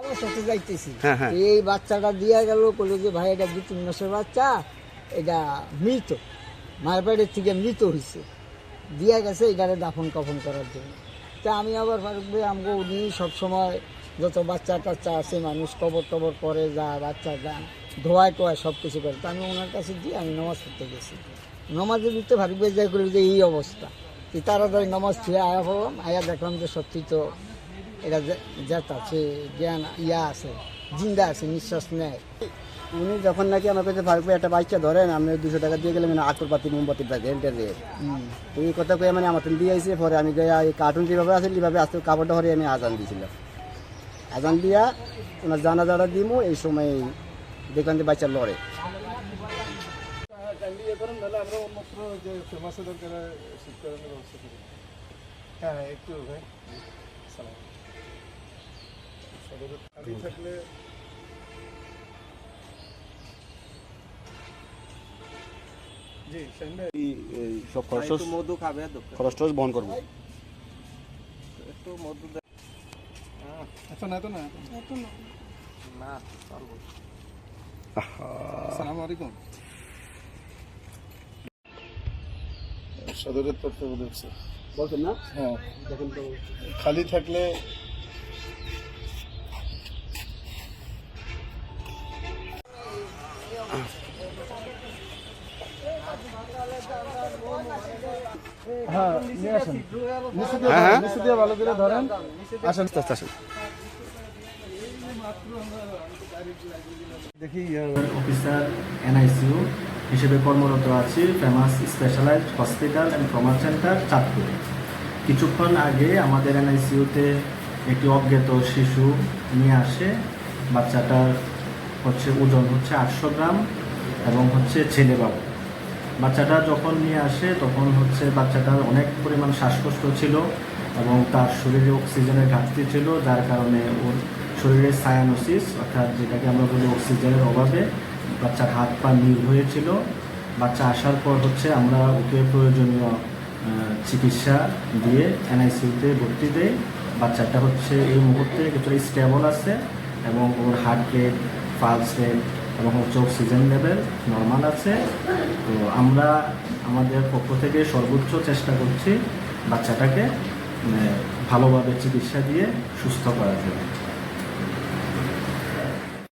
অবস্থাতে যাইতেছি। হ্যাঁ, হ্যাঁ। এই বাচ্চাটা দিয়া গেল বলল যে ভাই এটা দু তিন মাসের বাচ্চা এটা মৃত। মায়ের থেকে মৃত হয়েছে দিয়া গেছে এটারে দাফন কাফন করার জন্য। তা আমি আবার ফারুক ভাই আমাকে উনি সবসময় যত বাচ্চা টাচ্চা আছে মানুষ কবর টবর করে যা বাচ্চা যা ধোয়ায় টোয়ায় সব কিছু করে। তা আমি ওনার কাছে দিয়ে আমি নামাজ পড়তে গেছি। নামাজের দিতে ফারুক ভাই যাই করল যে এই অবস্থা। তাড়াতাড়ি নামাজ ছুঁয়ে আয়া পড়লাম আয়া দেখলাম যে সত্যি তো এটা জেত আছে জ্ঞান ইয়া আছে জিন্দা আছে নিঃশ্বাস নেয়। উনি যখন নাকি আমার কাছে ফারুক ভাই একটা বাচ্চা ধরেন আমি দুশো টাকা দিয়ে গেলাম মানে আকরবাতি মোমবাতি রেন্টের রেট হুম। তো এই কথা কয়ে মানে আমার দিয়ে আইসে পরে আমি গিয়ে এই কার্টুন যেভাবে আছে এইভাবে আস্তে কাপড়টা হরে আমি আজান দিয়েছিলাম। আজান দিয়া ওনার জানা জানা দিমু এই সময় দেখলাম যে বাচ্চা লড়ে। হ্যাঁ একটু ভাই। খালি থাকলে জি শাহিন ভাই সব খরচ মধু খাবে খরচ টরচ বহন করব একটু মধু আচ্ছা না তো না না চলবো আসসালামু আলাইকুম সদরের তত্ত্বাবধায়ক স্যার বলছেন না? হ্যাঁ। খালি থাকলে হ্যাঁ হ্যাঁ, হ্যাঁ। নিচে দিয়ে ভালো করে ধরেন। আসেন। আস্তে আস্তে আসেন। দেখি অফিসার এনআইসিউ হিসেবে কর্মরত আছি famous specialized hospital and trauma centre চাঁদপুরে। কিছুক্ষণ আগে আমাদের এনআইসিউতে একটি অজ্ঞাত শিশু নিয়ে আসে বাচ্চাটার হচ্ছে ওজন হচ্ছে আটশো গ্রাম এবং হচ্ছে ছেলে বাবু। বাচ্চাটা যখন নিয়ে আসে, তখন হচ্ছে বাচ্চাটার অনেক পরিমাণ শ্বাসকষ্ট ছিল এবং তার শরীরে অক্সিজেনের ঘাটতি ছিল, যার কারণে ওর শরীরে সায়ানোসিস, অর্থাৎ যেটাকে আমরা বলি অক্সিজেনের অভাবে বাচ্চার হাত পা নীল হয়েছিল বাচ্চা আসার পর হচ্ছে আমরা ওকে প্রয়োজনীয় চিকিৎসা দিয়ে এনআইসিউতে ভর্তি দেই। বাচ্চাটা হচ্ছে এই মুহূর্তে কিছুটা স্টেবল আছে এবং ওর হার্ট রেট পালস রেট এবং হচ্ছে অক্সিজেন লেভেল নর্মাল আছে। তো আমরা আমাদের পক্ষ থেকে সর্বোচ্চ চেষ্টা করছি বাচ্চাটাকে মানে, ভালোভাবে চিকিৎসা দিয়ে সুস্থ করার জন্য।